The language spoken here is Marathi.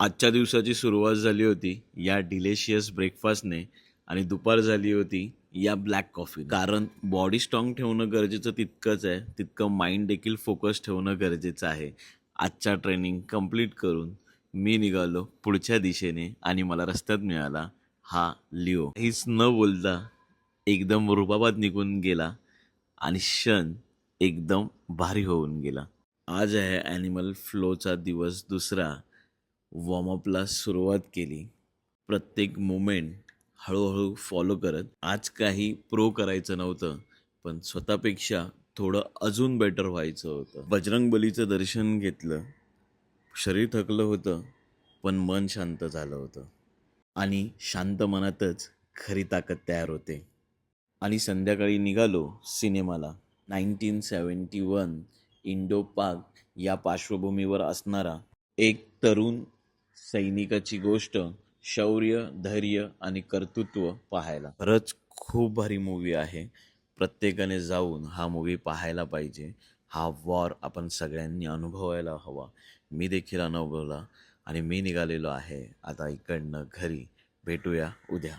आजच्या दिवसाची सुरुवात झाली होती या डिलेशियस ब्रेकफास्टने आणि दुपार झाली होती या ब्लॅक कॉफी कारण बॉडी स्ट्रॉंग ठेवणं गरजेचं तितकंच आहे. तितकं माइंड देखील फोकस ठेवणं गरजेचं आहे. आजच्या ट्रेनिंग कंप्लीट करून मी निघालो पुढच्या दिशेने आणि मला रस्त्यात मिळाला हा लिओ. हीच न बोलता एकदम रुबाबात निघून गेला आणि क्षण एकदम भारी होऊन गेला. आज आहे ॲनिमल फ्लोचा दिवस दुसरा. वॉर्मअपला सुरुवात केली. प्रत्येक मुमेंट हळूहळू फॉलो करत. आज काही प्रो करायचं नव्हतं पण स्वतःपेक्षा थोडं अजून बेटर व्हायचं होतं. बजरंगबलीचं दर्शन घेतलं. शरीर थकलं होतं पण मन शांत झालं होतं. आणि शांत मनातच खरी ताकद तयार होते. आणि संध्याकाळी निघालो सिनेमाला. Nineteen seventy one Indo Pak या पार्श्वभूमीवर असणारा एक तरुण सैनिकाची गोष्ट शौर्य धैर्य आणि कर्तृत्व पाहायला. खरंच खूप भारी मूवी आहे. प्रत्येकाने जाऊन हा मूवी पाहायला पाहिजे. हा वॉर आपण सगळ्यांनी अनुभवायला हवा. मी देखील अनुभवला आणि मी निघालेलो आहे. आता इकडनं घरी भेटूया उद्या.